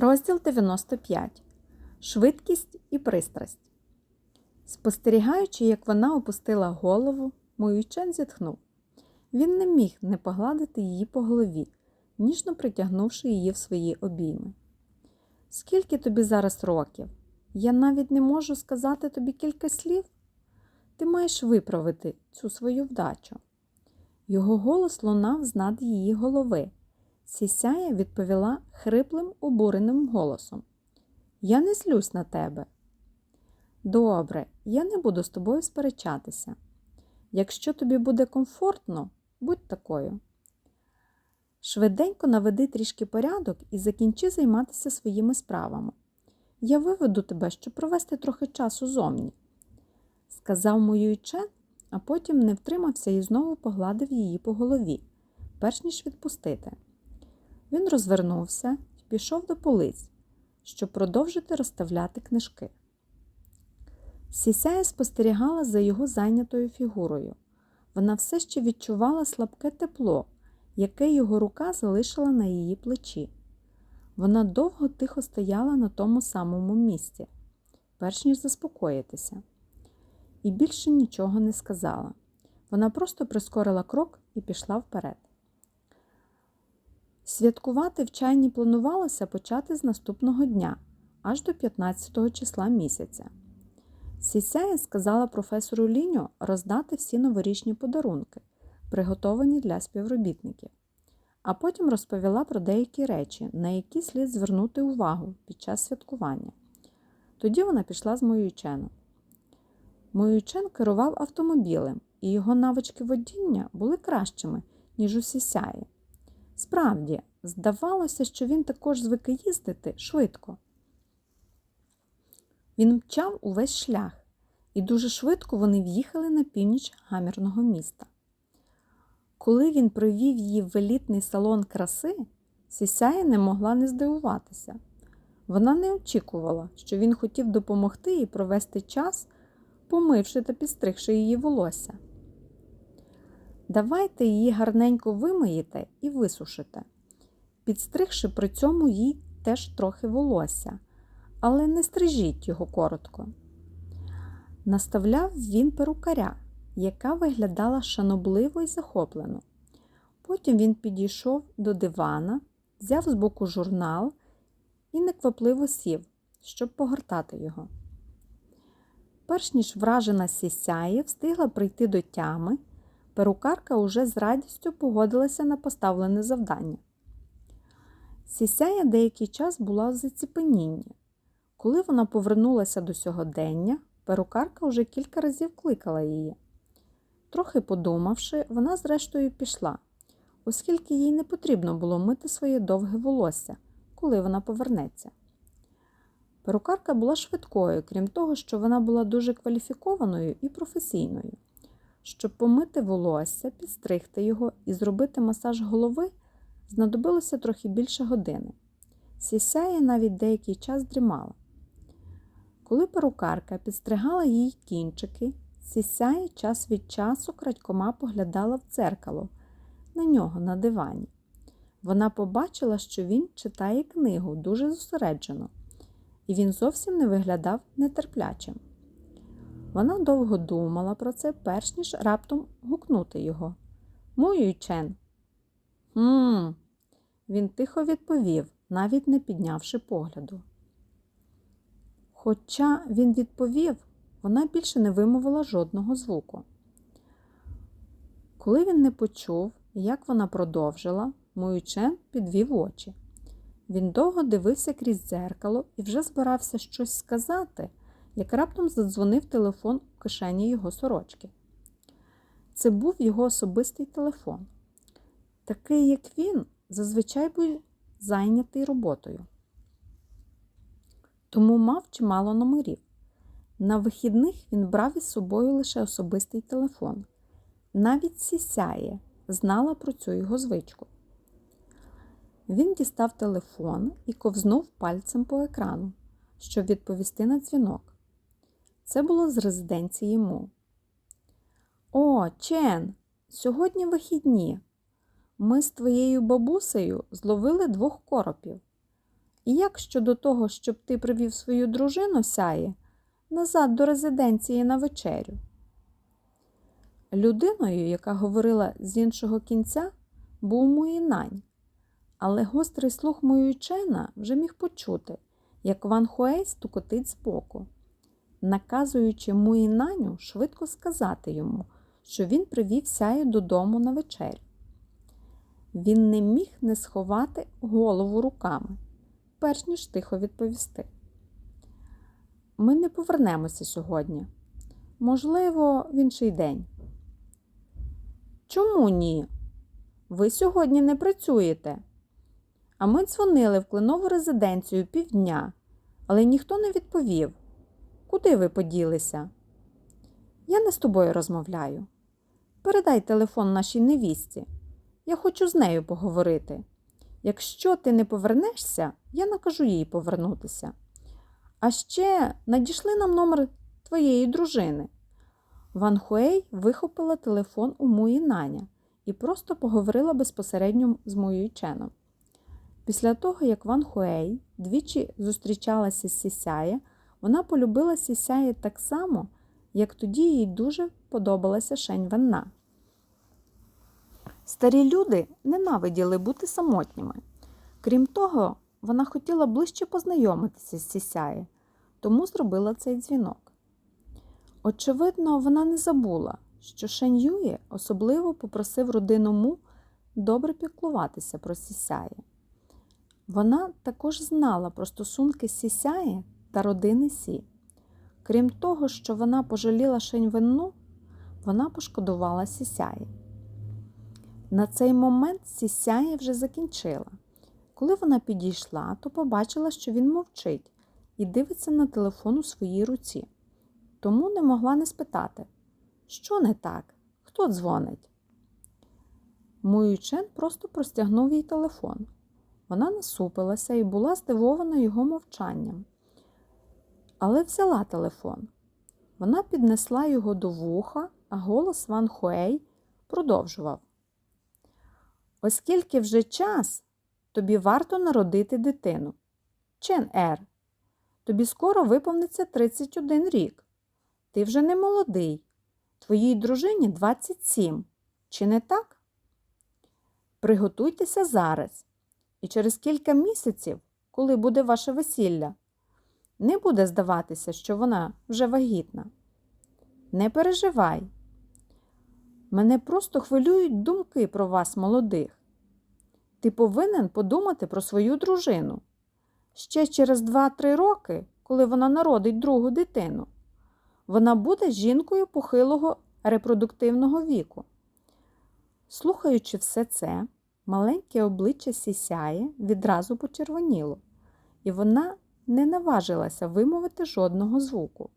Розділ 95. Швидкість і пристрасть. Спостерігаючи, як вона опустила голову, Моючен зітхнув. Він не міг не погладити її по голові, ніжно притягнувши її в свої обійми. Скільки тобі зараз років? Я навіть не можу сказати тобі кілька слів. Ти маєш виправити цю свою вдачу. Його голос лунав з над її голови. Сісяя відповіла хриплим, обуреним голосом. Я не злюсь на тебе. Добре, я не буду з тобою сперечатися. Якщо тобі буде комфортно, будь такою. Швиденько наведи трішки порядок і закінчи займатися своїми справами. Я виведу тебе, щоб провести трохи часу зовні, сказав Моюйчен, а потім не втримався і знову погладив її по голові, перш ніж відпустити. Він розвернувся і пішов до полиць, щоб продовжити розставляти книжки. Сісяя спостерігала за його зайнятою фігурою. Вона все ще відчувала слабке тепло, яке його рука залишила на її плечі. Вона довго тихо стояла на тому самому місці, перш ніж заспокоїтися, і більше нічого не сказала. Вона просто прискорила крок і пішла вперед. Святкувати в чайні планувалося почати з наступного дня, аж до 15 числа місяця. Сісяя сказала професору Ліньо роздати всі новорічні подарунки, приготовані для співробітників, а потім розповіла про деякі речі, на які слід звернути увагу під час святкування. Тоді вона пішла з Моюйченом. Моюйчен керував автомобілем, і його навички водіння були кращими, ніж у Сісяї. Справді, здавалося, що він також звик їздити швидко. Він мчав увесь шлях, і дуже швидко вони в'їхали на північ гамірного міста. Коли він привів її в елітний салон краси, Сісяя не могла не здивуватися. Вона не очікувала, що він хотів допомогти їй провести час, помивши та підстригши її волосся. Давайте її гарненько вимиєте і висушите, підстригши при цьому їй теж трохи волосся, але не стрижіть його коротко. Наставляв він перукаря, яка виглядала шанобливо і захоплено. Потім він підійшов до дивана, взяв з боку журнал і неквапливо сів, щоб погортати його. Перш ніж вражена сісяє встигла прийти до тями, перукарка уже з радістю погодилася на поставлене завдання. Сісяя деякий час була в заціпенінні. Коли вона повернулася до сьогодення, перукарка вже кілька разів кликала її. Трохи подумавши, вона зрештою пішла, оскільки їй не потрібно було мити своє довге волосся, коли вона повернеться. Перукарка була швидкою, крім того, що вона була дуже кваліфікованою і професійною. Щоб помити волосся, підстригти його і зробити масаж голови, знадобилося трохи більше години. Сісяя навіть деякий час дрімала. Коли перукарка підстригала їй кінчики, сісяє час від часу крадькома поглядала в дзеркало, на нього на дивані. Вона побачила, що він читає книгу дуже зосереджено, і він зовсім не виглядав нетерплячим. Вона довго думала про це, перш ніж раптом гукнути його. Мою Чен. «Хм...» Він тихо відповів, навіть не піднявши погляду. Хоча він відповів, вона більше не вимовила жодного звуку. Коли він не почув, як вона продовжила, Моючен підвів очі. Він довго дивився крізь дзеркало і вже збирався щось сказати, як раптом задзвонив телефон у кишені його сорочки. Це був його особистий телефон. Такий, як він, зазвичай був зайнятий роботою тому мав чимало номерів. На вихідних він брав із собою лише особистий телефон. Навіть сісяє знала про цю його звичку. Він дістав телефон і ковзнув пальцем по екрану, щоб відповісти на дзвінок. Це було з резиденції Му. О, Чен, сьогодні вихідні. Ми з твоєю бабусею зловили двох коропів. І як щодо того, щоб ти привів свою дружину сяє назад до резиденції на вечерю? Людиною, яка говорила з іншого кінця, був Муїнань, але гострий слух Муючена вже міг почути, як Ван Хуей стукотить збоку, наказуючи Муїнаню швидко сказати йому, що він привів сяю додому на вечерю. Він не міг не сховати голову руками, перш ніж тихо відповісти. Ми не повернемося сьогодні. Можливо, в інший день. Чому ні? Ви сьогодні не працюєте. А ми дзвонили в кленову резиденцію півдня, але ніхто не відповів. Куди ви поділися? Я не з тобою розмовляю. Передай телефон нашій невістці. Я хочу з нею поговорити. Якщо ти не повернешся, я накажу їй повернутися. А ще надійшли нам номер твоєї дружини. Ван Хуей вихопила телефон у Муї Наня і просто поговорила безпосередньо з Муєю Ченом. Після того, як Ван Хуей двічі зустрічалася з Сісяє, вона полюбила Сісяє так само, як тоді їй дуже подобалася Шень Венна. Старі люди ненавиділи бути самотніми. Крім того, вона хотіла ближче познайомитися з Сісяє, тому зробила цей дзвінок. Очевидно, вона не забула, що Шень Ює особливо попросив родину Му добре піклуватися про Сісяє. Вона також знала про стосунки Сісяє та родини Сі. Крім того, що вона пожаліла Шень Венну, вона пошкодувала Сісяє. На цей момент Сісяє вже закінчила. Коли вона підійшла, то побачила, що він мовчить і дивиться на телефон у своїй руці. Тому не могла не спитати, що не так, хто дзвонить. Муючен просто простягнув їй телефон. Вона насупилася і була здивована його мовчанням. Але взяла телефон. Вона піднесла його до вуха, а голос Ван Хуей продовжував. Оскільки вже час, тобі варто народити дитину. Чен Ер, тобі скоро виповниться 31 рік. Ти вже не молодий. Твоїй дружині 27. Чи не так? Приготуйтеся зараз. І через кілька місяців, коли буде ваше весілля, не буде здаватися, що вона вже вагітна. Не переживай. Мене просто хвилюють думки про вас, молодих. Ти повинен подумати про свою дружину. Ще через 2-3 роки, коли вона народить другу дитину, вона буде жінкою похилого репродуктивного віку. Слухаючи все це, маленьке обличчя сісяє відразу почервоніло, і вона не наважилася вимовити жодного звуку.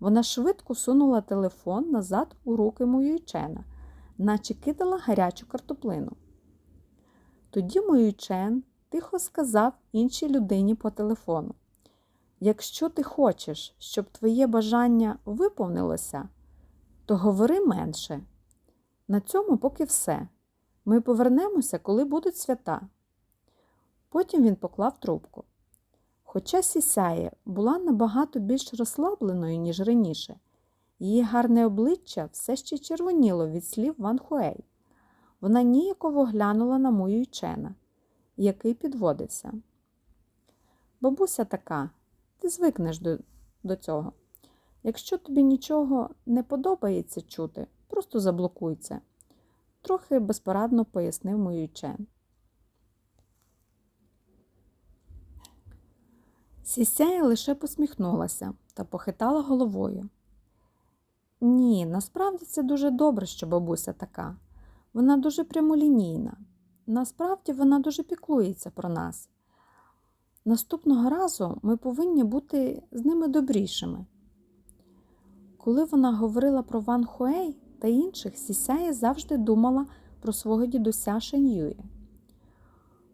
Вона швидко сунула телефон назад у руки Моюйчена, наче кидала гарячу картоплину. Тоді Моюйчен тихо сказав іншій людині по телефону: Якщо ти хочеш, щоб твоє бажання виповнилося, то говори менше. На цьому поки все. Ми повернемося, коли будуть свята. Потім він поклав трубку. Хоча Сісяє була набагато більш розслабленою, ніж раніше, її гарне обличчя все ще червоніло від слів Ван Хуей. Вона ніяково глянула на мою Чена, який підводився. Бабуся така, ти звикнеш до, до цього. Якщо тобі нічого не подобається чути, просто заблокуй це, трохи безпорадно пояснив мою Чен. Сісяя лише посміхнулася та похитала головою. Ні, насправді це дуже добре, що бабуся така. Вона дуже прямолінійна. Насправді вона дуже піклується про нас. Наступного разу ми повинні бути з ними добрішими. Коли вона говорила про Ван Хуей та інших, Сісяя завжди думала про свого дідуся Шеньює.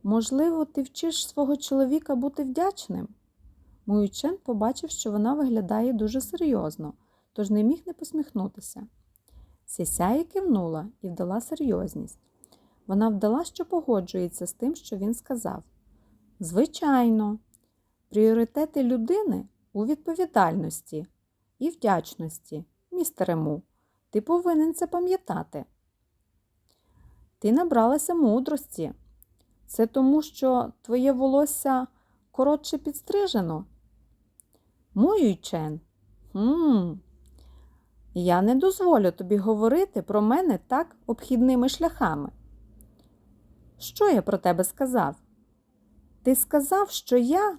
Можливо, ти вчиш свого чоловіка бути вдячним? Муючен побачив, що вона виглядає дуже серйозно, тож не міг не посміхнутися. Сісяя кивнула і вдала серйозність. Вона вдала, що погоджується з тим, що він сказав. Звичайно, Пріоритети людини у відповідальності і вдячності, містере Му. Ти повинен це пам'ятати. Ти набралася мудрості. Це тому, що твоє волосся коротше підстрижено. Мой Чен. Хм. Я не дозволю тобі говорити про мене так обхідними шляхами. Що я про тебе сказав? Ти сказав, що я